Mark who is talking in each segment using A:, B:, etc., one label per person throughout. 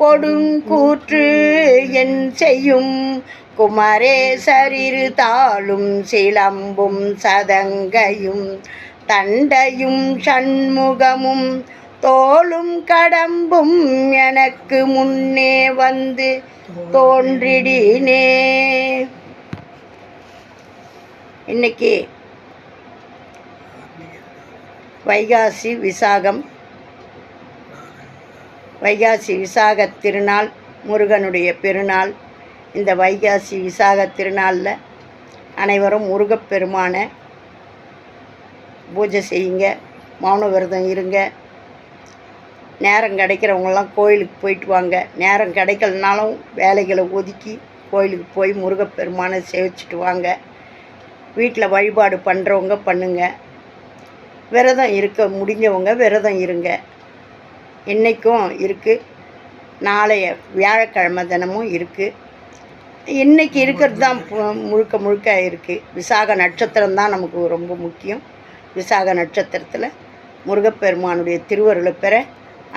A: கொடுங்கூற்று என் செய்யும். குமரேசரிரு தாளும் சிலம்பும் சதங்கையும். தண்டையும் சண்முகமும் தோளும் கடம்பும் எனக்கு முன்னே வந்து தோன்றிடினே. இன்னைக்கு வைகாசி விசாகம் வைகாசி விசாக திருநாள் முருகனுடைய பெருநாள். இந்த வைகாசி விசாக திருநாளில் அனைவரும் முருகப்பெருமான பூஜை செய்யுங்க மௌன விரதம் இருங்க. நேரம் கிடைக்கிறவங்களாம் கோயிலுக்கு போயிட்டு வாங்க. நேரம் கிடைக்கலனாலும் வேலைகளை ஒதுக்கி கோயிலுக்கு போய் முருகப்பெருமானை சேவிச்சிட்டு வாங்க. வீட்டில் வழிபாடு பண்ணுறவங்க பண்ணுங்க. விரதம் இருக்க முடிஞ்சவங்க விரதம் இருங்க. இன்றைக்கும் இருக்குது நாளைய வியாழக்கிழமை தினமும் இருக்குது இன்றைக்கி இருக்கிறது தான் முழுக்க முழுக்க இருக்குது விசாக நட்சத்திரம் தான் நமக்கு ரொம்ப முக்கியம். விசாக நட்சத்திரத்தில் முருகப்பெருமானுடைய திருவருளை பெற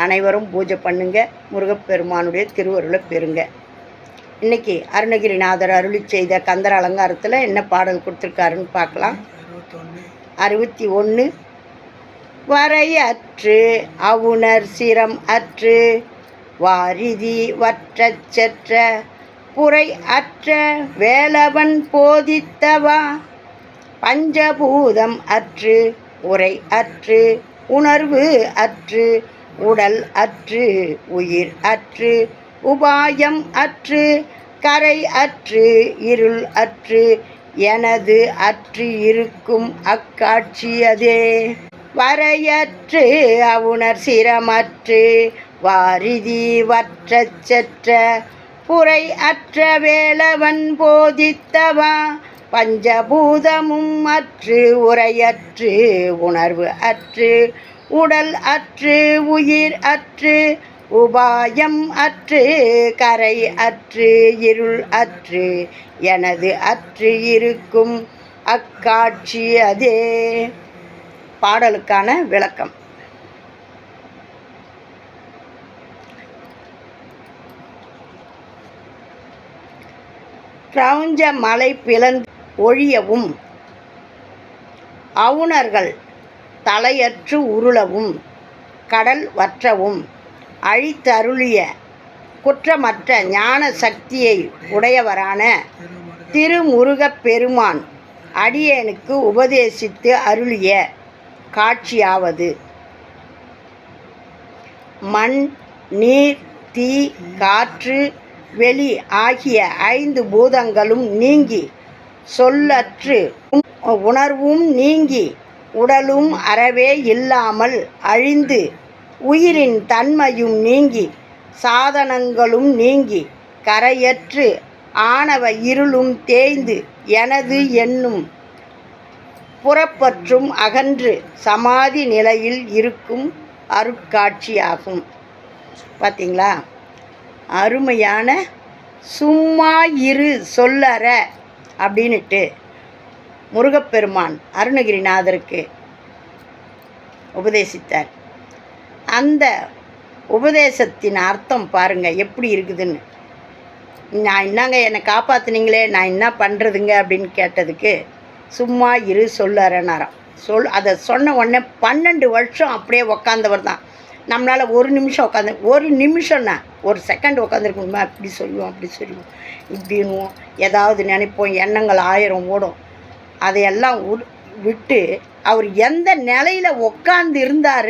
A: அனைவரும் பூஜை பண்ணுங்க. முருகப்பெருமானுடைய திருவருளை பெறுங்க. இன்னைக்கு அருணகிரிநாதர் அருளி செய்த கந்தர் அலங்காரத்தில் என்ன பாடல் கொடுத்துருக்காருன்னு பார்க்கலாம். அறுபத்தி ஒன்று வரையற்று அவுணர் சிரம் அற்று வாரிதி வற்றச் செற்ற புரை அற்ற வேலவன் போதித்தவா? பஞ்சபூதம் அற்று உரை அற்று உணர்வு அற்று உடல் அற்று உயிர் அற்று உபாயம் அற்று கரை அற்று இருள் அற்று எனது அற்று இருக்கும் அக்காட்சியதே. வரையற்று அவுணர் சிரமற்று வாரிதி வற்றச் செற்ற புரை அற்ற வேலவன் போதித்தவா பஞ்சபூதமும் அற்று உரையற்று உணர்வு அற்று உடல் அற்று உயிர் அற்று உபாயம் அற்று கரை அற்று இருள் அற்று எனது அற்று இருக்கும் அக்காட்சி அதே. பாடலுக்கான விளக்கம். பிரபஞ்ச மலை பிளந்து ஒழியவும் அவுணர்கள் தலையற்று உருளவும் கடல் வற்றவும் அழித்தருளிய குற்றமற்ற ஞான சக்தியை உடையவரான திருமுருகப் பெருமான் அடியேனுக்கு உபதேசித்து அருளிய காட்சியாவது. மண் நீர் தீ காற்று வெளி ஆகிய ஐந்து பூதங்களும் நீங்கி சொல்லற்று உணர்வும் நீங்கி உடலும் அறவே இல்லாமல் அழிந்து உயிரின் தன்மையும் நீங்கி சாதனங்களும் நீங்கி கரையற்று ஆணவ இருளும் தேய்ந்து எனது என்னும் புறப்பற்றும் அகன்று சமாதி நிலையில் இருக்கும் அருட்காட்சியாகும். பார்த்தீங்களா அருமையான சும்மா இரு சொல்லற அப்படின்னுட்டு முருகப்பெருமான் அருணகிரிநாதருக்கு உபதேசித்தார். அந்த உபதேசத்தின் அர்த்தம் பாருங்கள் எப்படி இருக்குதுன்னு. நான் என்னங்க என்னை காப்பாற்றுனீங்களே நான் என்ன பண்ணுறதுங்க அப்படின்னு கேட்டதுக்கு சும்மா இரு சொல்லறனாராம். சொல் அதை சொன்ன உடனே பன்னெண்டு வருஷம் அப்படியே உக்காந்தவர் தான். நம்மளால் ஒரு நிமிஷம் உட்காந்து ஒரு நிமிஷம்னா ஒரு செகண்ட் உட்காந்துருக்கணுமா அப்படி சொல்லுவோம் அப்படி சொல்லுவோம். இப்படின்னுவோம். ஏதாவது நினைப்போம் எண்ணங்கள் ஆயிரம் ஓடும். அதையெல்லாம் உட்- விட்டு அவர் எந்த நிலையில் உட்காந்து இருந்தார்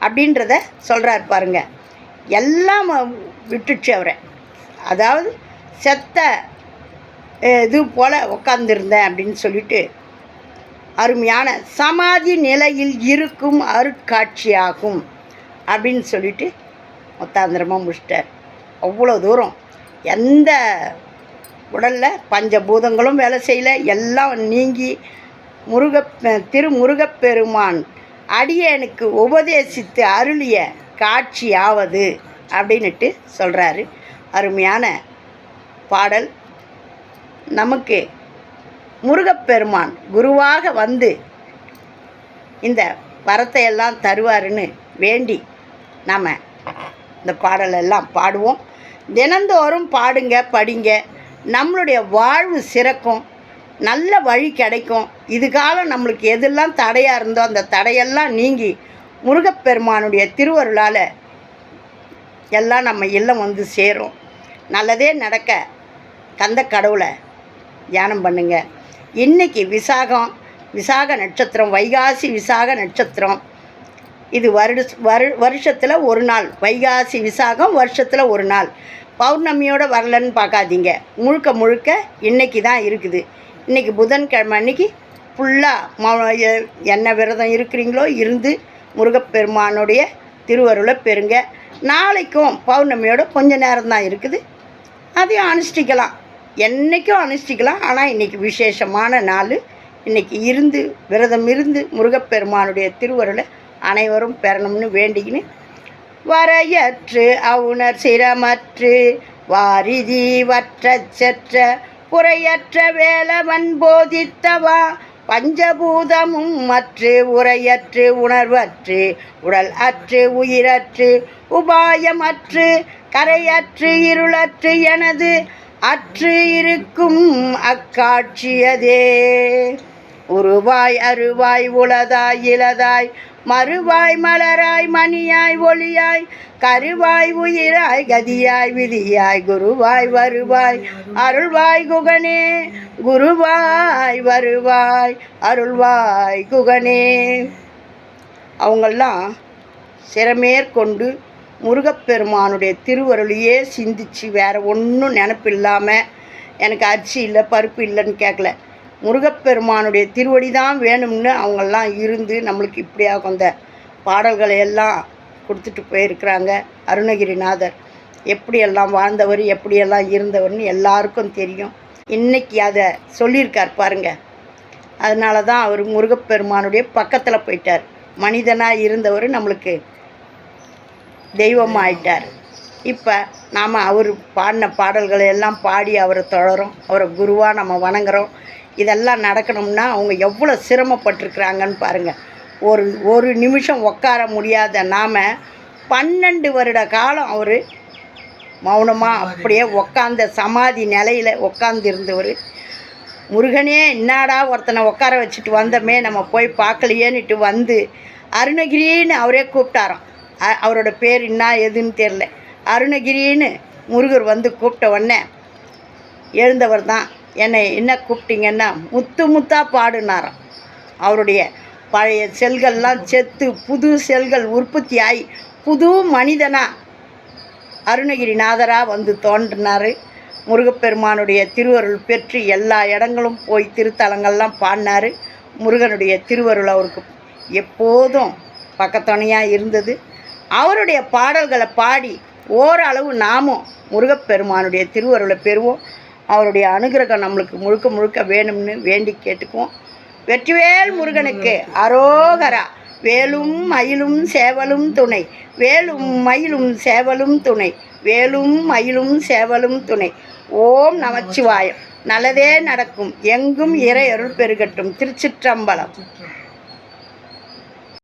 A: அப்படின்றத சொல்கிறார் பாருங்க. எல்லாம் விட்டுச்சு அவரை. அதாவது செத்த இது போல் உட்காந்துருந்தேன் அப்படின்னு சொல்லிட்டு அருமையான சமாதி நிலையில் இருக்கும் அருட்காட்சியாகும் அப்படின்னு சொல்லிட்டு மொத்தாந்திரமாக முடிச்சிட்டார். அவ்வளோ தூரம். எந்த உடலில் பஞ்சபூதங்களும் வேலை செய்யல. எல்லாம் நீங்கி முருக திரு முருகப்பெருமான் அடியனுக்கு உபதேசித்து அருளிய காட்சியாவது அப்படின்னுட்டு சொல்கிறாரு அருமையான பாடல். நமக்கு முருகப்பெருமான் குருவாக வந்து இந்த வரத்தை எல்லாம் தருவாருன்னு வேண்டி நாம் இந்த பாடலெல்லாம் பாடுவோம். தினந்தோறும் பாடுங்க படிங்க. நம்மளுடைய வாழ்வு சிறக்கும். நல்ல வழி கிடைக்கும். இது காலம் நம்மளுக்கு எதெல்லாம் தடையாக இருந்தோ அந்த தடையெல்லாம் நீங்கி முருகப்பெருமானுடைய திருவருளால் எல்லாம் நம்ம இல்லம் வந்து சேரும். நல்லதே நடக்க கந்த கடவுளை தியானம் பண்ணுங்க. இன்னைக்கு விசாகம் விசாக நட்சத்திரம் வைகாசி விசாக நட்சத்திரம். இது வருட வரு வருஷத்தில் ஒரு நாள். வைகாசி விசாகம் வருஷத்தில் ஒரு நாள். பௌர்ணமியோடு வரலன்னு பார்க்காதீங்க. முழுக்க முழுக்க இன்றைக்கி தான் இருக்குது. இன்றைக்கி புதன்கிழமை அன்னைக்கு ஃபுல்லாக என்ன விரதம் இருக்கிறீங்களோ இருந்து முருகப்பெருமானுடைய திருவருளை பெறுங்க. நாளைக்கும் பௌர்ணமியோட கொஞ்சம் நேரம் தான் இருக்குது. அதையும் அனுஷ்டிக்கலாம். என்றைக்கும் அனுஷ்டிக்கலாம் ஆனால் இன்றைக்கி விசேஷமான நாள். இன்றைக்கி இருந்து விரதம் இருந்து முருகப்பெருமானுடைய திருவருளை அனைவரும் பெறணும்னு வேண்டிக்கின்னு வரையற்று அவுணர் சிரமற்று வாரிதி வற்ற செற்ற புறையற்ற வேலவன் போதித்தவா பஞ்சபூதமும் மற்று உரையற்று உணர்வற்று உடல் அற்று உயிரற்று உபாயமற்று கரையற்று இருளற்று எனது அற்று இருக்கும் அக்காட்சியதே. உருவாய் அருவாய் உளதாய் இளதாய் மறுவாய் மலராய் மணியாய் ஒளியாய் கருவாய் உயிராய் கதியாய் விதியாய் குருவாய் வருவாய் அருள்வாய் குகனே குருவாய் வருவாய் அருள்வாய் குகனே. அவங்கெல்லாம் சிறமேற்கொண்டு முருகப்பெருமானுடைய திருவருளையே சிந்திச்சு வேறு ஒன்றும் நினப்பில்லாமல் எனக்கு அரிசி இல்லை பருப்பு இல்லைன்னு கேட்கல முருகப்பெருமானுடைய திருவடி தான் வேணும்னு அவங்கெல்லாம் இருந்து நம்மளுக்கு இப்படியாக அந்த பாடல்களை எல்லாம் கொடுத்துட்டு போயிருக்கிறாங்க அருணகிரிநாதர். எப்படியெல்லாம் வாழ்ந்தவர் எப்படியெல்லாம் இருந்தவர்னு எல்லாருக்கும் தெரியும். இன்னைக்கு அதை சொல்லியிருக்கார் பாருங்க. அதனால தான் அவர் முருகப்பெருமானுடைய பக்கத்தில் போயிட்டார். மனிதனாக இருந்தவர் நம்மளுக்கு தெய்வம் ஆயிட்டார் இப்போ நாம் அவர் பாடின பாடல்களை எல்லாம் பாடி அவரை தொழறோம் அவரை குருவாக நம்ம வணங்குறோம். இதெல்லாம் நடக்கணும்னா அவங்க எவ்வளோ சிரமப்பட்டிருக்கிறாங்கன்னு பாருங்கள் ஒரு ஒரு நிமிஷம் உட்கார முடியாத நாம் பன்னெண்டு வருட காலம் அவர் மௌனமாக அப்படியே உக்காந்த சமாதி நிலையில் உட்காந்துருந்தவர் முருகனே என்னடா ஒருத்தனை உட்கார வச்சுட்டு வந்தோமே நம்ம போய் பார்க்கலையேன்னுட்டு வந்து அருணகிரின்னு அவரே கூப்பிட்டாராம். அவரோட பேர் என்ன எதுன்னு தெரில அருணகிரின்னு முருகர் வந்து கூப்பிட்ட உடனே எழுந்தவர் தான் என்னை என்ன கூப்பிட்டீங்கன்னா முத்து முத்தாக பாடுனாராம். அவருடைய பழைய செல்கள்லாம் செத்து புது செல்கள் உற்பத்தி ஆகி புது மனிதனாக அருணகிரிநாதராக வந்து தோன்றினார். முருகப்பெருமானுடைய திருவருள் பெற்று எல்லா இடங்களும் போய் திருத்தலங்கள்லாம் பாடினார். முருகனுடைய திருவருள் அவருக்கு எப்போதும் பக்கத்துணையாக இருந்தது. அவருடைய பாடல்களை பாடி ஓரளவு நாமும் முருகப்பெருமானுடைய திருவருளை பெறுவோம். அவருடைய அனுகிரகம் நம்மளுக்கு முழுக்க முழுக்க வேணும்னு வேண்டி கேட்டுக்குவோம். வெற்றிவேல் முருகனுக்கு அரோகரா வேலும் மயிலும் சேவலும் துணை வேலும் மயிலும் சேவலும் துணை வேலும் மயிலும் சேவலும் துணை. ஓம் நமச்சிவாயம். நல்லதே நடக்கும். எங்கும் இறை அருள் பெருகட்டும். திருச்சிற்றம்பலம்.